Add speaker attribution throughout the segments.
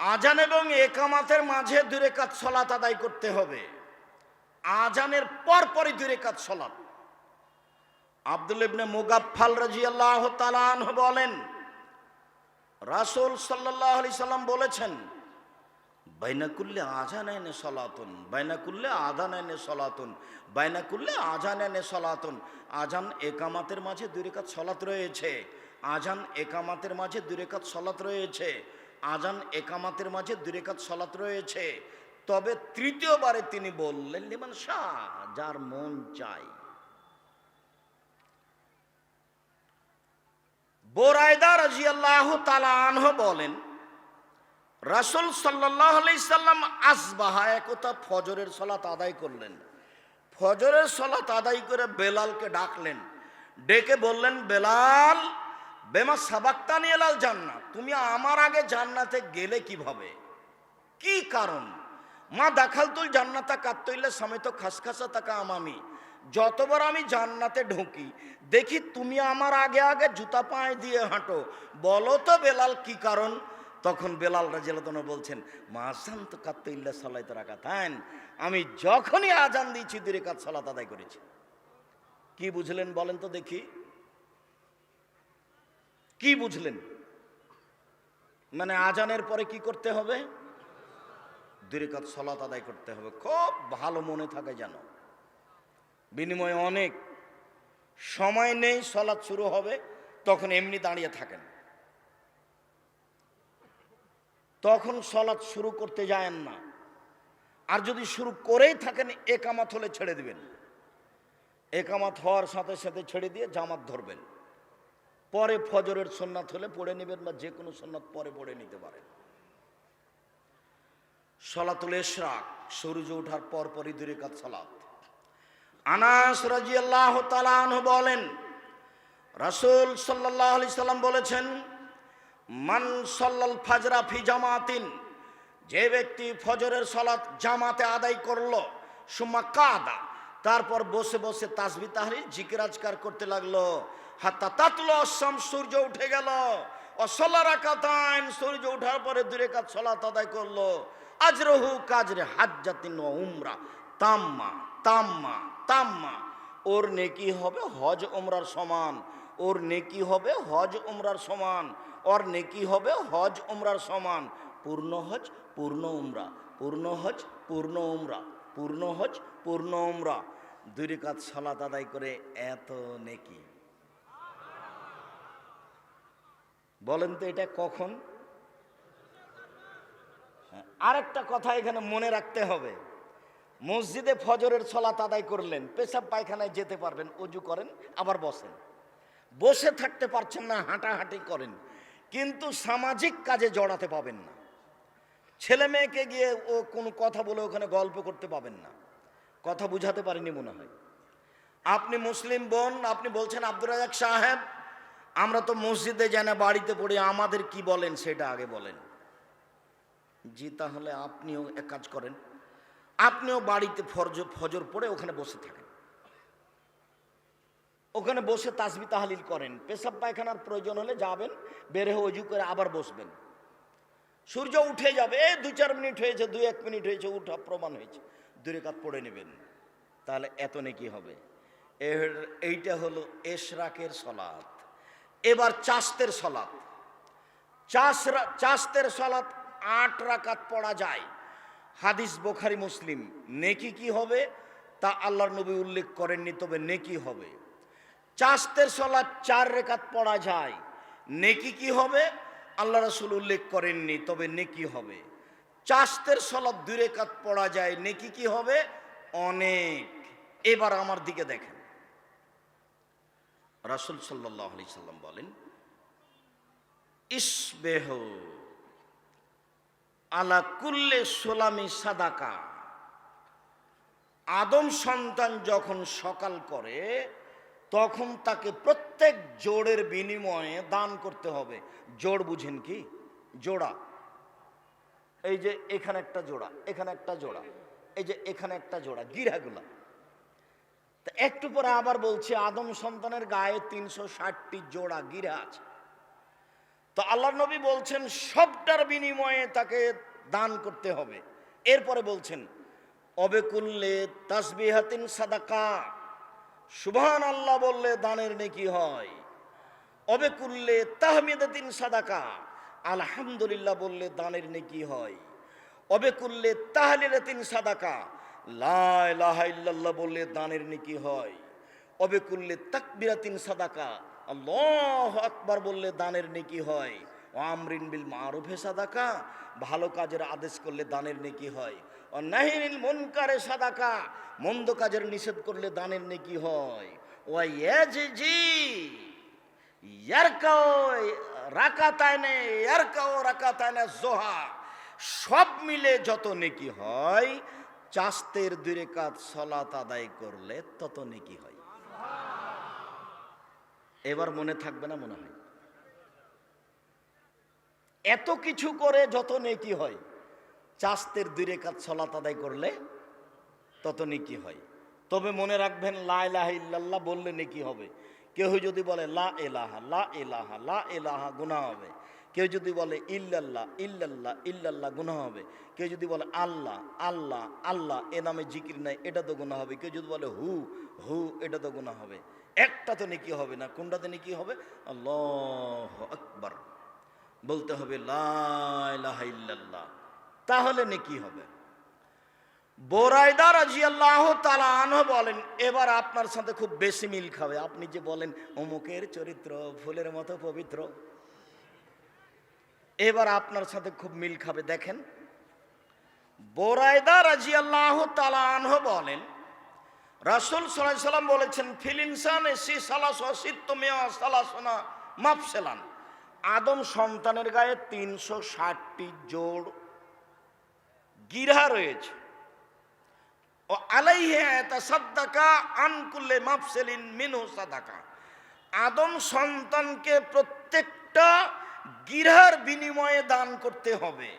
Speaker 1: আজান এবং একামাতের মাঝে দূরে কাজ সলাত আদায় করতে হবে। আজানের পর পরই দূরে কাজ সলাত। আব্দুল ইবনে মুগাফফাল রাজিয়াল্লাহ তালান বলেন, রাসূল সাল্লাল্লাহু আলাইহি সাল্লাম বলেছেন, বাইনা কুল্লে আজান এনে সলাতন, বাইনা কুল্লে আদান এনে সলাতুন, বাইনা কুল্লে আজান এনে সলাতন। আজান একামাতের মাঝে দুই রেখাত সলাত রয়েছে। আজান একামাতের মাঝে দুই রেখাত সলাত রয়েছে। আজান একামাতের মাঝে দুই রেখাত সলাত রয়েছে। তবে তৃতীয়বারে তিনি বললেন, লিমান শাহ, যার মন চাই। বোরায়দা রাজিয়াল্লাহু তাআলা আনহু বলেন, রাসূল আলাইহি সাল্লাম আসবাহা, একতা ফজরের সালাত আদায় করলেন। ফজরের সালাত আদায় করে বেলালকে ডাকলেন। ডেকে বললেন, বেলাল বেমা সাবাক্তানি এলাল জান্নাত। তুমি আমার আগে জান্নাতে গেলে কীভাবে? কি কারণ? মা দাখালতুল জান্নাতা কাত্তইলে সমেত খাসখাসা তাকা আমামি। যতবার আমি জান্নাতে ঢুকি, দেখি তুমি আমার আগে আগে জুতা পায়ে দিয়ে হাঁটো। বলো তো বেলাল কি কারণ? তখন বেলাল রাজিয়ালতন বলছেন, মা আসান তো কাত্তইল্লা সাল্লাই তো রাখা আমি যখনই আজান দিয়েছি দূরে কাজ সালাত আদায় করেছি। কি বুঝলেন বলেন তো দেখি। কি বুঝলেন? মানে আজানের পরে কি করতে হবে? দুরিকাত সলাত আদায় করতে হবে। খুব ভালো মনে থাকে যেন। বিনিময়ে অনেক সময় নেই সলাৎ শুরু হবে, তখন এমনি দাঁড়িয়ে থাকেন। তখন সলাৎ শুরু করতে যায়েন না। আর যদি শুরু করেই থাকেন, একামাত হলে ছেড়ে দিবেন। একামাত হওয়ার সাথে সাথে ছেড়ে দিয়ে জামাত ধরবেন। পরে ফজরের সন্ন্যাত হলে পড়ে নেবেন বা যে কোনো সন্ন্যাত পরে পড়ে নিতে পারেন। সলাতুল এশরাক সূর্য ওঠার পর পরই দুই রেখাত সালাত। আনাস রাজিয়াল্লাহ তালান বলেন, রাসূল সাল্লাল্লাহু আলাইহি সাল্লাম বলেছেন, মান সাল্লাল ফাজরা ফি জামাতিন যে ব্যক্তি ফজরের সলাত জামাতে আদায় করল, সুম্মা কাদা, তারপর বসে বসে তাসবি তাহরির জিকিরাজকার করতে লাগল হাত্তা তাতলো অসম, সূর্য উঠে গেল। অসলা রাকাতাইন, সূর্য ওঠার পরে দূরে কাজ সলাত আদায় করল। আজরহু কাজরে হাজ্জাতিন ও উমরা। তাম্মা তাম্মা তাম্মা। ওর নেকি হবে হজ উমরার সমান। ওর নেকি হবে হজ উমরার সমান। ওর নেকি হবে হজ উমরার সমান। পূর্ণ হজ, পূর্ণ উমরা। পূর্ণ হজ, পূর্ণ উমরা। পূর্ণ হজ, পূর্ণ উমরা। দুই রেখাত সালাত আদায় করে এত নেকি। বলেন তো এটা কখন? হ্যাঁ, আরেকটা কথা এখানে মনে রাখতে হবে। মসজিদে ফজরের ছলাত আদায় করলেন পেশাব পায়খানায় যেতে পারবেন অজু করেন আবার বসেন। বসে থাকতে পারছেন না হাঁটাহাঁটি করেন কিন্তু সামাজিক কাজে জড়াতে পাবেন না। ছেলে মেয়েকে গিয়ে ও কোনো কথা বলে ওখানে গল্প করতে পাবেন না। কথা বুঝাতে পারেনি মনে হয়। আপনি মুসলিম বোন আপনি বলছেন আব্দুর রাজাক সাহেব আমরা তো মসজিদে যাই না বাড়িতে পড়ি, আমাদের কি বলেন সেটা আগে বলেন। জি, তাহলে আপনিও এক কাজ করেন। আপনিও বাড়িতে ফরজ, ফজর পড়ে ওখানে বসে থাকেন। ওখানে বসে তাসবি তাহালিল করেন। পেশাব পায়খানার প্রয়োজন হলে যাবেন, বের হয়ে অজু করে আবার বসবেন। সূর্য উঠে যাবে, এই দু চার মিনিট হয়েছে, দুই এক মিনিট হয়েছে, উঠা প্রমাণ হয়েছে। দূরে কাত পড়ে নেবেন। তাহলে এত নাকি হবে। এইটা হলো এশরাকের সলাত এবার চাস্তের সলাত চাষ চাস্তের সলাত আট রাকাত পড়া যায়। হাদিস বোখারি মুসলিম, নেকি কি হবে? তা আল্লাহর নবী উল্লেখ করেননি, তবে নেকি হবে। চাস্তের সলাত চার রেখাত পড়া যায়। নেকি কি হবে? আল্লাহ রাসূল উল্লেখ করেননি, তবে নেকি হবে। চাস্তের সলাত দুই রেখাত পড়া যায়, নেকি কি হবে? অনেক। এবার আমার দিকে দেখেন। রাসূল সাল্লাল্লাহু আলাইহি সাল্লাম বলেন, ইসবেহ আলা কুল্লে সোলামি সাদাকা। আদম সন্তান যখন সকাল করে, তখন তাকে প্রত্যেক জোড়ের বিনিময়ে দান করতে হবে। জোড় বুঝেন কি? জোড়া। এই যে এখানে একটা জোড়া, এখানে একটা জোড়া, এই যে এখানে একটা জোড়া, গিরাগুলা। একটু পরে আবার বলছে, আদম সন্তানের গায়ে তিনশো ষাটটি জোড়া গিরা আছে। তো আল্লাহ নবী বলছেন, সবটার বিনিময়ে তাকে দান করতে হবে। এরপরে বলছেন অবেকুল্লে তাসবিহাতিন সাদাকা। সুবহান আল্লাহ বললে দানের নেকি হয়। অবেকুল্লে তাহমিদাতিন সাদাকা। আলহামদুলিল্লাহ বললে দানের নেকি হয়। অবেকুল্লে তাহলিলাতিন সাদাকা। লা ইলাহা ইল্লাল্লাহ বললে দানের নেকি হয়। অবেকুল্লে তাকবিরাতিন সাদাকা। আল্লাহ আকবার বললে দানের নেকি হয়। আমরিন বিল মারুফে সাদাকা। ভালো কাজের আদেশ করলে দানের নেকি হয়। ও নাহিনিল মুনকারে সাদাকা। মন্দ কাজের নিষেধ করলে দানের নেকি হয়। ও ইয়াজি ইয়ারকাও রাকাতায়নে ইয়ারকাও রাকাতায়নে জোহা। সব মিলে যত নেকি হয় চাস্তের দুই রেখাত সলাত আদায় করলে তত নেকি হয়। এবার মনে থাকবে না, মনে হয়। এত কিছু করে যত নেকি হয় চাস্তের দুই রেখাত সলাত আদায় করলে তত নেকি হয়। তবে মনে রাখবেন, লা বললে নেকি হবে। কেউ যদি বলে, লা এলাহা লা এলাহা লা এলাহা গুনাহ হবে। কেউ যদি বলে ইল্লাল্লাহ ইল্লাল্লাহ ইল্লাল্লাহ গুনাহ হবে। কেউ যদি বলে আল্লাহ আল্লাহ আল্লাহ, এ নামে জিকির নাই, এটা তো গুনাহ হবে। কেউ যদি বলে হু হু, এটা তো গুনাহ হবে। একটা তো নেকি হবে না, কোনটাতে নেকি হবে? আল্লাহ আকবার। বলতে হবে লা ইলাহা ইল্লাল্লাহ। তাহলে নেকি হবে। বোরাইদা রাজিয়াল্লাহ তালান বলেন, এবার আপনার সাথে খুব বেশি মিল খাবে। আপনি যে বলেন, অমুকের চরিত্র, ফুলের মতো পবিত্র। এবার আপনার সাথে খুব মিল খাবে, দেখেন। বোরাইদা রাজিয়াল্লাহ তালান বলেন, রাসুল সাল্লাম বলেছেন, ফিল ইনসান এসি সালাস অসিত্ত মেয়া সালাসনা মাপসেলান আদম সন্তানের গায়ে তিনশো ষাটটি জোড় গিরা রয়েছে। ও আলাইহে সাদ্দাকা আনকুল্লে মাফসেলিন মিনু সাদাকা। আদম সন্তানকে প্রত্যেকটা গিরহার বিনিময়ে দান করতে হবে।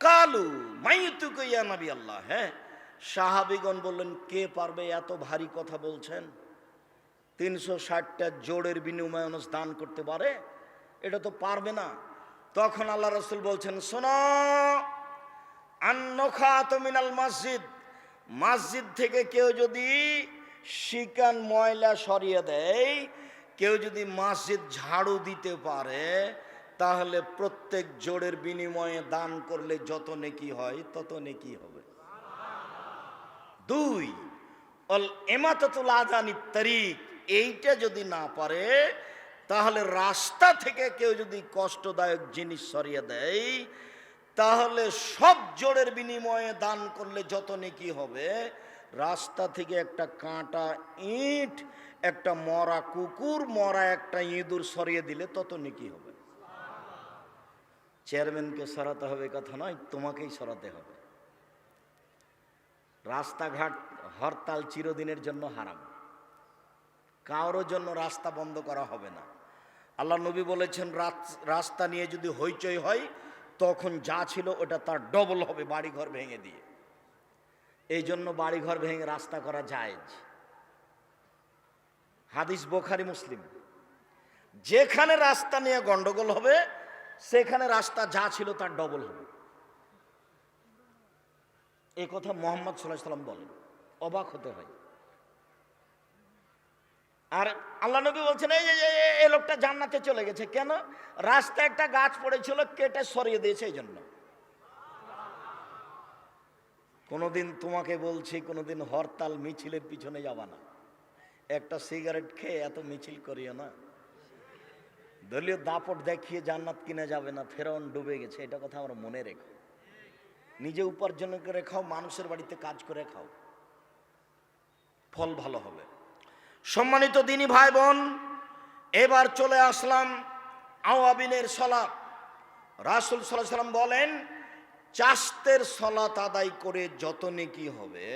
Speaker 1: কালু মাইতুকু ইয়া নবী আল্লাহ হ্যাঁ? সাহাবিগণ বললেন, কে পারবে এত ভারী কথা বলছেন? তিনশো ষাটটা জোরের বিনিময়ে মানুষ দান করতে পারে? এটা তো পারবে না। তখন আল্লাহ রসুল বলছেন, শোনো আন্নখাত মিনাল মসজিদ মসজিদ থেকে কেউ যদি শিকান ময়লা সরিয়ে দেয়, কেউ যদি মসজিদ ঝাড়ু দিতে পারে তাহলে প্রত্যেক জোড়ের বিনিময়ে দান করলে যত নেকি হয়, তত নেকি হবে। দুই, অল এমাতাতুল আজানি তারিক, এইটা যদি না পারে, তাহলে রাস্তা থেকে কেউ যদি কষ্টদায়ক জিনিস সরিয়ে দেয়, তাহলে সব জোড়ের বিনিময়ে দান করলে যত নেকি হবে, রাস্তা থেকে একটা কাঁটা ইট, একটা মরা কুকুর, মরা একটা ইঁদুর সরিয়ে দিলে তত নেকি হবে। চেয়ারম্যানকে সরাতে হবে কথা নয়, তোমাকেই সরাতে হবে। রাস্তাঘাট হরতাল চিরদিনের জন্য হারাম। কারোর জন্য রাস্তা বন্ধ করা হবে না। আল্লাহ নবী বলেছেন রাস্তা নিয়ে যদি হইচই হয়, তখন যা ছিল ওটা তার ডবল হবে বাড়িঘর ভেঙে দিয়ে। এই জন্য বাড়িঘর ভেঙে রাস্তা করা যায় হাদিস বোখারি মুসলিম। যেখানে রাস্তা নিয়ে গন্ডগোল হবে সেখানে রাস্তা যা ছিল তার ডবল হবে। এ কথা মোহাম্মদ সাল্লাহ সাল্লাম বলেন। অবাক হতে হয়। আর আল্লাহ নবী বলছেন, এই যে এই লোকটা জান্নাতে চলে গেছে। কেন? রাস্তায় একটা গাছ পড়েছিল, কেটে সরিয়ে দিয়েছে এই জন্য। কোনোদিন তোমাকে বলছি, কোনোদিন হরতাল, মিছিলের পিছনে যাবা না। একটা সিগারেট খেয়ে এত মিছিল করিও না। দলীয় দাপট দেখিয়ে জান্নাত কিনে যাবে না, ফেরাউন ডুবে গেছে, এটা কথা আমরা মনে রেখো। নিজে উপার্জন করে খাও, মানুষের বাড়িতে কাজ করে খাও। ফল ভালো হবে। সম্মানিত দিনী ভাই বোন এবার চলে আসলাম আওয়াবিনের সলাপ রাসুল সাল্লাহ সাল্লাম বলেন চাস্তের সলাত আদায় করে যত নেকি হবে,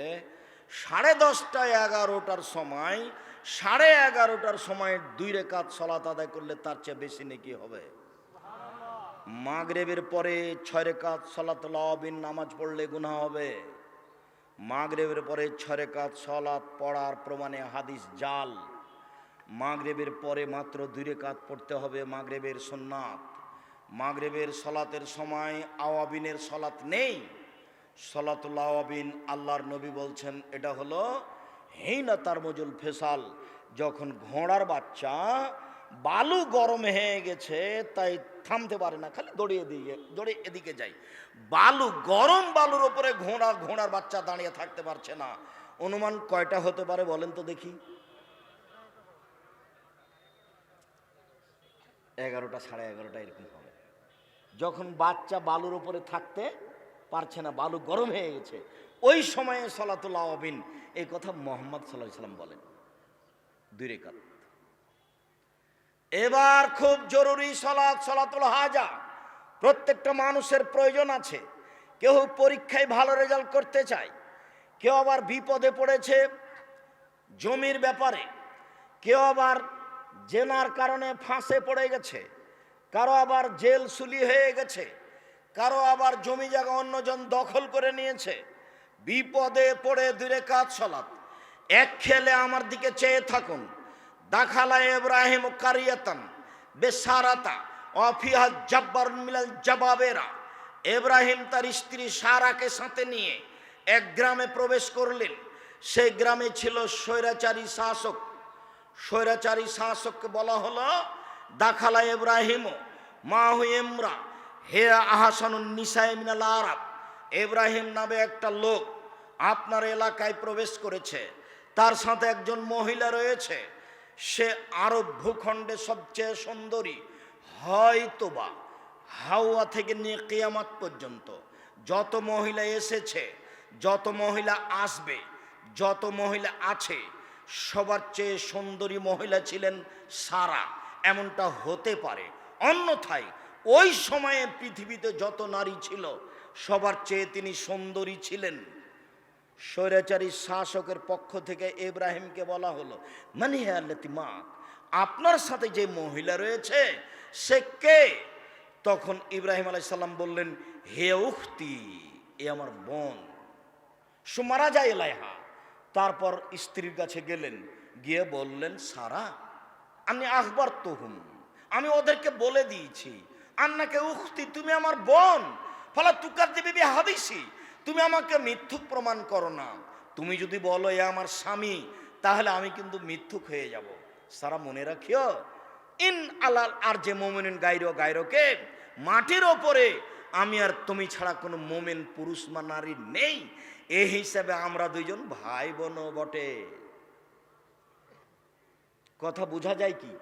Speaker 1: সাড়ে দশটা এগারোটার সময় সাড়ে এগারোটার সময় দুই রেখাত সলাত আদায় করলে তার চেয়ে বেশি নেকি হবে। মাগরেবের পরে ছয় রেখাত সলাত সলাতবিন নামাজ পড়লে গুণা হবে। মাগরেবের পরে ছয় রেখাত সলাত পড়ার প্রমাণে হাদিস জাল। মাগরেবের পরে মাত্র দুই রেখাত পড়তে হবে মাগরেবের সোননাথ মাগরেবের সলাতের সময় আওয়াবিনের সলাত নেই। সলাতুল আওয়াবিন আল্লাহর নবী বলছেন, এটা হলো হেইনাতার মজুল ফেসাল। যখন ঘোড়ার বাচ্চা বালু গরম হয়ে গেছে, তাই থামতে পারে না, খালি দৌড়িয়ে দিয়ে দৌড়ে এদিকে যাই বালু গরম বালুর ওপরে ঘোড়া, ঘোড়ার বাচ্চা দাঁড়িয়ে থাকতে পারছে না। অনুমান কয়টা হতে পারে বলেন তো দেখি। এগারোটা সাড়ে এগারোটা এরকম হবে। যখন বাচ্চা বালুর ওপরে থাকতে পারছে না, বালু গরম হয়ে গেছে ওই সময়ে সলাতুল আবিন এই কথা মোহাম্মদ সাল্লাহ সাল্লাম বলেন। দুই রেখাত। এবার খুব জরুরি সলাৎ সলাতুল হাজা। প্রত্যেকটা মানুষের প্রয়োজন আছে। কেউ পরীক্ষায় ভালো রেজাল্ট করতে চায়, কেউ আবার বিপদে পড়েছে জমির ব্যাপারে, কেউ আবার জেনার কারণে ফাঁসে পড়ে গেছে, কারও আবার জেল সুলি হয়ে গেছে, কারও আবার জমি জায়গা অন্যজন দখল করে নিয়েছে বিপদে পড়ে দূরে কাজ সলাৎ এক খেলে আমার দিকে চেয়ে থাকুন। দাখালা এব্রাহিম কারিয়াতান, বেসারাতা অফিহা জব্বার মিলাল জবাবেরা। এব্রাহিম তার স্ত্রী সারাকে সাথে নিয়ে এক গ্রামে প্রবেশ করলেন। সেই গ্রামে ছিল স্বৈরাচারী শাসক। স্বৈরাচারী শাসককে বলা হলো, দাখালা ইব্রাহিম মাহু ইমরা, হে আহাসানুন নিসাই মিনাল আরব। ইব্রাহিম নামে একটা লোক আপনার এলাকায় প্রবেশ করেছে। তার সাথে একজন মহিলা রয়েছে। সে আরব ভূখণ্ডে সবচেয়ে সুন্দরী। হয়তোবা হাওয়া থেকে নিয়ে কেয়ামাত পর্যন্ত যত মহিলা এসেছে, যত মহিলা আসবে, যত মহিলা আছে, সবার চেয়ে সুন্দরী মহিলা ছিলেন সারা। এমনটা হতে পারে। অন্যথায় ওই সময়ে পৃথিবীতে যত নারী ছিল, সবার চেয়ে তিনি সুন্দরী ছিলেন। স্বৈরাচারী শাসকের পক্ষ থেকে ইব্রাহিমকে বলা হলো মানে হে মা আপনার সাথে যে মহিলা রয়েছে, সে কে? তখন ইব্রাহিম আলাইসাল্লাম বললেন, হে উখতি, এ আমার বোন। সুমারা যায় এলাইহা। তারপর স্ত্রীর কাছে গেলেন, গিয়ে বললেন, সারা, আমি আখবর তহুম, আমি ওদেরকে বলে দিয়েছি। আন্নাকে উখতি, তুমি আমার বোন। ফলা তুকার দেবে হাদিসি তুমি আমাকে মিথ্যুক প্রমাণ করো না। তুমি যদি বলো, এ আমার স্বামী, তাহলে আমি কিন্তু মিথ্যুক হয়ে যাব। সারা মনে রাখিও, ইন আলাল আর যে মোমেন গাইরো গাইরোকে মাটির ওপরে আমি আর তুমি ছাড়া কোনো মোমেন পুরুষ বা নারী নেই। এই হিসাবে আমরা দুইজন ভাই বোন বটে। কথা বোঝা যায় কি?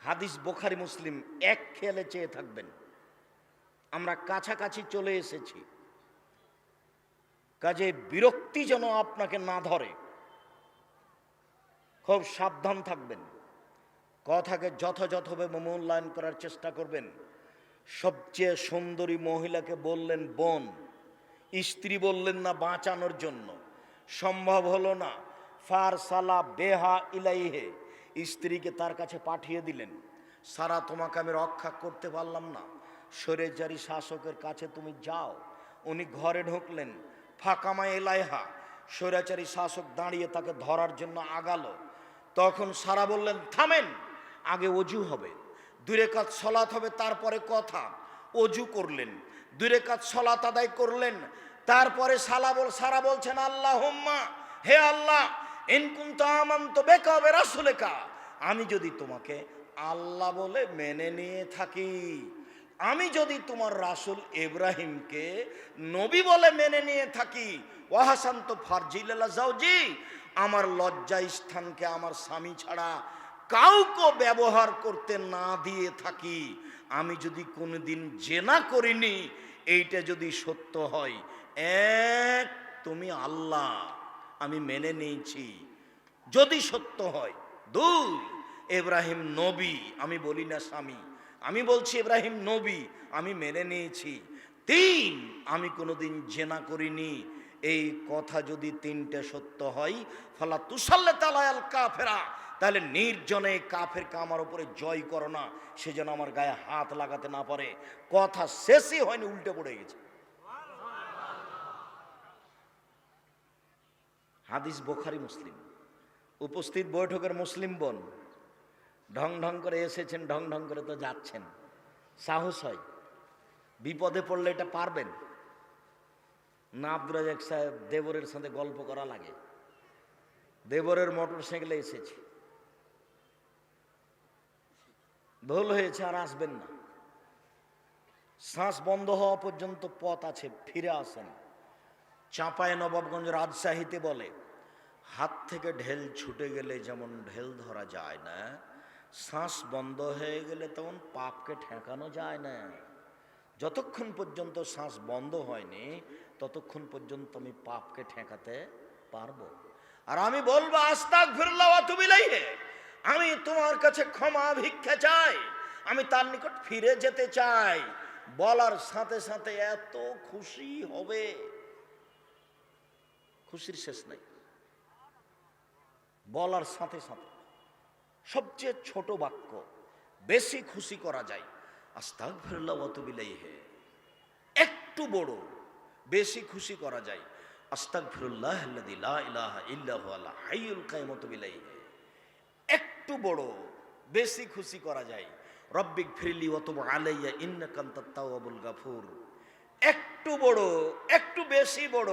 Speaker 1: হাদিস বোখারি মুসলিম এক খেয়ালে চেয়ে থাকবেন। আমরা কাছাকাছি চলে এসেছি। কাজে বিরক্তি যেন আপনাকে না ধরে। খুব সাবধান থাকবেন। কথাকে যথাযথভাবে মূল্যায়ন করার চেষ্টা করবেন। সবচেয়ে সুন্দরী মহিলাকে বললেন, বোন, স্ত্রী বললেন না বাঁচানোর জন্য। সম্ভব হলো না। ফার সালা বেহা ইলাইহে। স্ত্রীকে তার কাছে পাঠিয়ে দিলেন, সারা তোমাকে আমি রক্ষা করতে পারলাম না। সরেজারি শাসকের কাছে তুমি যাও। উনি ঘরে ঢুকলেন। ফাঁকামায় এলাইহা স্বৈরাচারী শাসক দাঁড়িয়ে তাকে ধরার জন্য আগালো। তখন সারা বললেন, থামেন, আগে অজু হবে। দূরে কাজ সলাত হবে, তারপরে কথা। অজু করলেন, দূরে কাজ সলাত আদায় করলেন, তারপরে সালা বল, সারা বলছেন আল্লাহ হোম্মা হে আল্লাহ ইনকুম তো আমান তো বেকাবে রাসুলেকা, আমি যদি তোমাকে আল্লাহ বলে মেনে নিয়ে থাকি আমি যদি তোমার রাসুল ইব্রাহিমকে নবী বলে মেনে নিয়ে থাকি ওয়াহাসান্ত ফারজিল্লা যাওজি, আমার লজ্জা স্থানকে আমার স্বামী ছাড়া কাউকে ব্যবহার করতে না দিয়ে থাকি, আমি যদি কোনোদিন জেনা করিনি, এইটা যদি সত্য হয়, এক, তুমি আল্লাহ, আমি মেনে নিয়েছি। যদি সত্য হয়, দুই, ইব্রাহিম নবী, আমি বলি না স্বামী। আমি বলছি, ইব্রাহিম নবী, আমি মেনে নিয়েছি। তিন, আমি কোনোদিন জেনা করিনি। এই কথা যদি তিনটে সত্য হয়, ফলা তুষাল্লে তালায়াল কাফেরা। তাহলে নির্জনে কাফের আমার উপরে জয় করো না। সে যেন আমার গায়ে হাত লাগাতে না পারে। কথা শেষই হয়নি, উল্টে পড়ে গেছে। হাদিস বোখারি মুসলিম। উপস্থিত বৈঠকের মুসলিম বোন ঢং ঢং করে এসেছেন, ঢং ঢং করে তো যাচ্ছেন। সাহস হয়। বিপদে পড়লে এটা পারবেন। না আব্দুল সাহেব দেবরের সাথে গল্প করা লাগে। দেবরের মোটর সাইকেলে এসেছে। ভুল হয়েছে, আর আসবেন না। শ্বাস বন্ধ হওয়া পর্যন্ত পথ আছে, ফিরে আসেন। চাঁপায় নবাবগঞ্জ রাজশাহীতে বলে, হাত থেকে ঢেল ছুটে গেলে যেমন ঢেল ধরা যায় না শ্বাস বন্ধ হয়ে গেলে তখন পাপকে ঠেকানো যায় না। যতক্ষণ পর্যন্ত শ্বাস বন্ধ হয়নি, ততক্ষণ পর্যন্ত আমি পাপকে ঠেকাতে পারব। আর আমি বলব আস্তাক ফিরলাম তুমি হে আমি তোমার কাছে ক্ষমা ভিক্ষা চাই। আমি তার নিকট ফিরে যেতে চাই। বলার সাথে সাথে এত খুশি হবে। খুশির শেষ নাই। বলার সাথে সাথে। সবচেয়ে ছোট বাক্য, বেশি খুশি করা যায়। আস্তাক ফিরল্লাহ হে একটু বড়, বেশি খুশি করা যায়। আস্তাক ফিরুল্লাহ বিলাইহে একটু বড়, বেশি খুশি করা যায়। রব্বিক ফিরলি অতব আলাইয়া ইন্নাকাম তাত্তাওয়াবুল গাফুর। একটু বড়, একটু বেশি বড়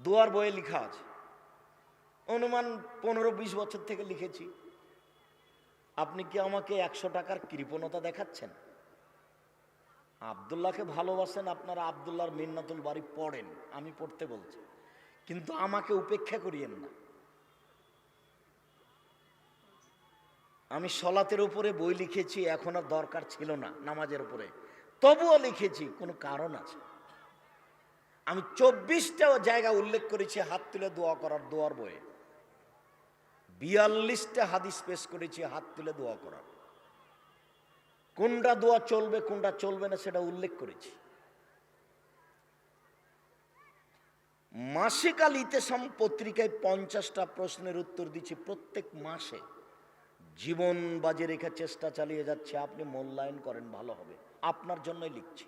Speaker 1: দুয়ার বইয়ে লেখা আছে। অনুমান পনেরো বিশ বছর থেকে লিখেছি। আপনি কি আমাকে একশো টাকার কৃপণতা দেখাচ্ছেন? আবদুল্লাহকে ভালোবাসেন, আপনারা আবদুল্লাহর মিন্নাতুল বাড়ি পড়েন, আমি পড়তে বলছি। কিন্তু আমাকে উপেক্ষা করিয়েন না। আমি সলাতের উপরে বই লিখেছি, এখন আর দরকার ছিল না, নামাজের উপরে। তবুও লিখেছি, কোনো কারণ আছে। আমি চব্বিশটা জায়গা উল্লেখ করেছি, হাত তুলে দোয়া করার, দোয়ার বইয়ে। বিয়াল্লিশটা হাদিস পেশ করেছি, হাত তুলে দোয়া করার। কোনটা দোয়া চলবে, কোনটা চলবে না সেটা উল্লেখ করেছি। মাসিক আল ইতেসাম পত্রিকায় পঞ্চাশটা প্রশ্নের উত্তর দিচ্ছি প্রত্যেক মাসে। জীবন বাজে রেখে চেষ্টা চালিয়ে যাচ্ছে, আপনি মূল্যায়ন করেন, ভালো হবে। আপনার জন্যই লিখছি।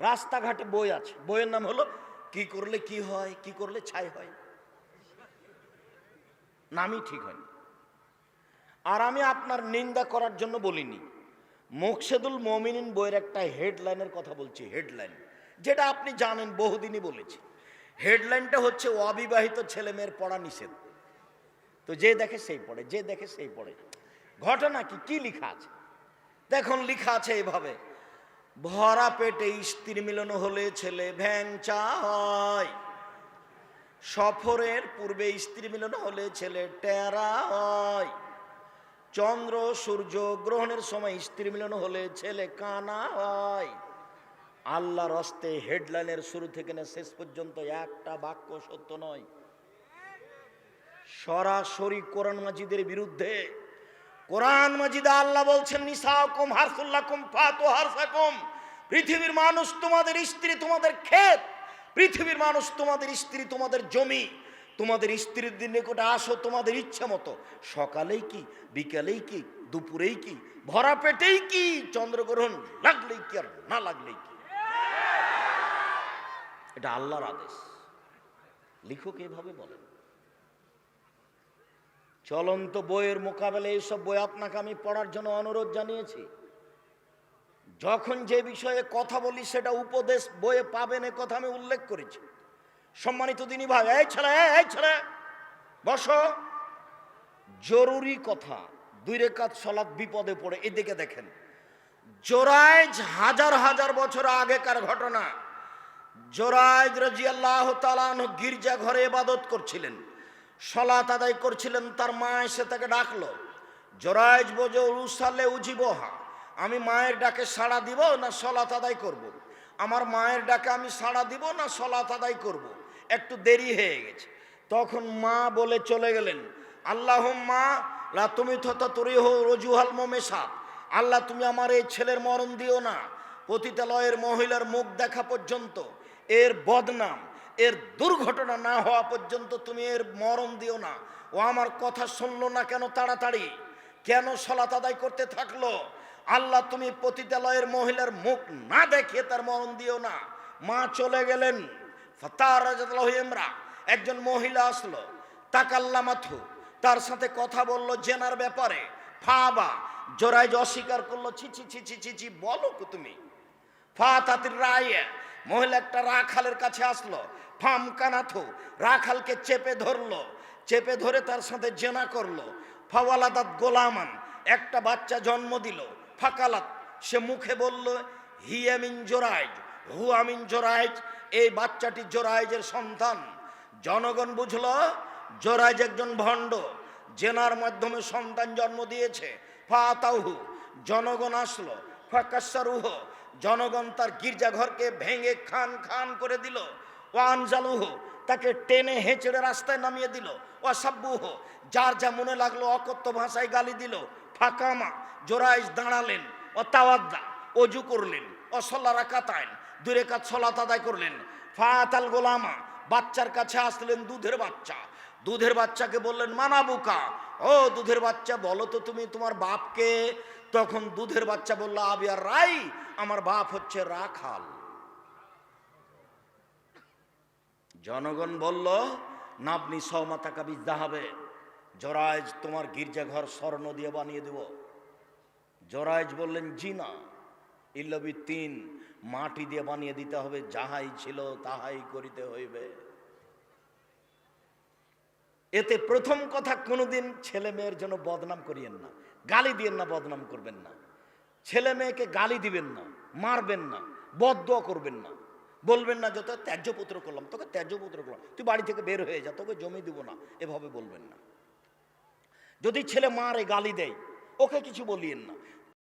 Speaker 1: রাস্তাঘাটে বই আছে। বইয়ের নাম হলো, কি করলে কি হয়, কি করলে ছাই হয়। নামই ঠিক হয়নি। আর আমি আপনার নিন্দা করার জন্য বলিনি। মোকসেদুল মমিনিন বইয়ের একটা হেডলাইনের কথা বলছি, হেডলাইন। যেটা আপনি জানেন, বহুদিনই বলেছি। হেডলাইনটা হচ্ছে অবিবাহিত ছেলে মেয়ের পড়া নিষেধ। তো যে দেখে সেই পড়ে, যে দেখে সেই পড়ে। ঘটনা কি? কি লেখা আছে? দেখুন, লেখা আছে এইভাবে। ভরা পেটে স্ত্রী মিলন হলে ছেলে ভ্যাংচা হয় সফরের পূর্বে স্ত্রী মিলন হলে ছেলে টেরা হয়। চন্দ্র, সূর্য গ্রহণের সময় স্ত্রী মিলন হলে ছেলে কানা হয়। আল্লাহর হস্তে হেডলাইনের শুরু থেকে না শেষ পর্যন্ত একটা বাক্য সত্য নয়। সরাসরি কোরআন মাজিদের বিরুদ্ধে কোরআন মাজিদে আল্লাহ বলছেন, নিসাকুম হারসুল্লাকুম ফাতু হারসাকুম। পৃথিবীর মানুষ তোমাদের স্ত্রী, তোমাদের ক্ষেত। পৃথিবীর মানুষ তোমাদের স্ত্রী, তোমাদের জমি। তোমাদের স্ত্রীর দিন নিকটে আসো, তোমাদের ইচ্ছা মতো। সকালেই কি, বিকালেই কি, দুপুরেই কি, ভরা পেটেই কি, চন্দ্রগ্রহণ লাগলেই কি আর না লাগলেই কি? এটা আল্লাহর আদেশ। লিখক এভাবে বলেন। চলন্ত বইয়ের মোকাবেলায় এইসব বই আপনাকে আমি পড়ার জন্য অনুরোধ জানিয়েছি। যখন যে বিষয়ে কথা বলি, সেটা উপদেশ বইয়ে পাবেন এ কথা আমি উল্লেখ করেছি। সম্মানিত দিনী ভাই, এই ছেলে এই ছেলে, বসো। জরুরি কথা, দুই রেখাত সলাৎ বিপদে পড়ে, এদিকে দেখেন। জোরাইজ হাজার হাজার বছর আগেকার ঘটনা। জোরাইজ রাজি আল্লাহ তালান গির্জা ঘরে ইবাদত করছিলেন। সলাত আদায় করছিলেন, তার মা এসে তাকে ডাকলো, জোরাইজ বোঝো উসালে উজিবহা আমি মায়ের ডাকে সাড়া দিব না সলাত আদায় করব। আমার মায়ের ডাকে আমি সাড়া দিব না সলাত আদায় করব। একটু দেরি হয়ে গেছে তখন মা বলে চলে গেলেন আল্লাহ মা লা তুমি তরি হো রজুহাল মোমেশা আল্লাহ তুমি আমার এই ছেলের মরণ দিও না পতিতালয়ের মহিলার মুখ দেখা পর্যন্ত এর বদনাম এর দুর্ঘটনা না হওয়া পর্যন্ত তুমি এর মরণ দিও না। ও আমার কথা শুনলো না কেন তাড়াতাড়ি? কেন সলাত আদায় করতে থাকল? আল্লাহ তুমি পতিতালয়ের মহিলার মুখ না দেখিয়ে তার মরণ দিও না। মা চলে গেলেন। ইমরা, একজন মহিলা আসলো। তাকাল্লা মাথু তার সাথে কথা বলল জেনার ব্যাপারে। ফাবা, জোরাইজ অস্বীকার করল, ছি ছি ছি ছি ছি ছি, বলো তুমি? ফা তাতির রায়, মহিলা একটা রাখালের কাছে আসলো। ফাম কানাথু রাখালকে চেপে ধরলো, চেপে ধরে তার সাথে জেনা করল। ফাওয়ালাদাত গোলামান, একটা বাচ্চা জন্ম দিল, ফাকালাত। সে মুখে বলল, হি আমিন জোরাইজ আমিন জোরাইজ, এই বাচ্চাটি জোরাইজের সন্তান। জনগণ বুঝল, জোরাইজ একজন ভণ্ড, জেনার মাধ্যমে সন্তান জন্ম দিয়েছে। ফাতাউহু, জনগণ আসলো ফাকাসারুহ জনগণ তার গির্জাঘরকে ভেঙে খান খান করে দিল। ওয়ানজালুহ, তাকে টেনে হেঁচড়ে রাস্তায় নামিয়ে দিল। ওয়াসাব্বুহ, যার যা মনে লাগল অকথ্য ভাষায় গালি দিল। ফাকামা জোরাইজ দাঁড়ালেন ও তাওয়াদ্দা অজু করলেন ও সল্লা রাকাতাইন, দূরে কাজ সলাত আদায় করলেন। ফাতাল গোলামা, বাচ্চার কাছে আসলেন দুধের বাচ্চা। দুধের বাচ্চাকে বললেন মানাবুকা ও দুধের বাচ্চা, বলো তো তুমি তোমার বাপকে? তখন দুধের বাচ্চা বলল আবিয়ার রাই, আমার বাপ হচ্ছে রাখাল। জনগণ বলল, নাবনি সৌমাতা কাবিজ দাহাবে জরাইজ তোমার গির্জাঘর স্বর্ণ দিয়ে বানিয়ে দেব। জরাইজ বললেন, জি না, ইল্লবি তিন, মাটি দিয়ে বানিয়ে দিতে হবে, যাহাই ছিল তাহাই করিতে হইবে। এতে প্রথম কথা, কোনোদিন ছেলে মেয়ের জন্য বদনাম করিয়েন না, গালি দিয়েন না, বদনাম করবেন না। ছেলে মেয়েকে গালি দিবেন না, মারবেন না, বদদোয়া করবেন না। বলবেন না যত ত্যাজ্যপুত্র করলাম, তোকে ত্যাজ্যপুত্র করলাম। তুই বাড়ি থেকে বের হয়ে যা, তোকে জমি দিব না, এভাবে বলবেন না। যদি ছেলে মারে গালি দেয়, ওকে কিছু বলিয়েন না।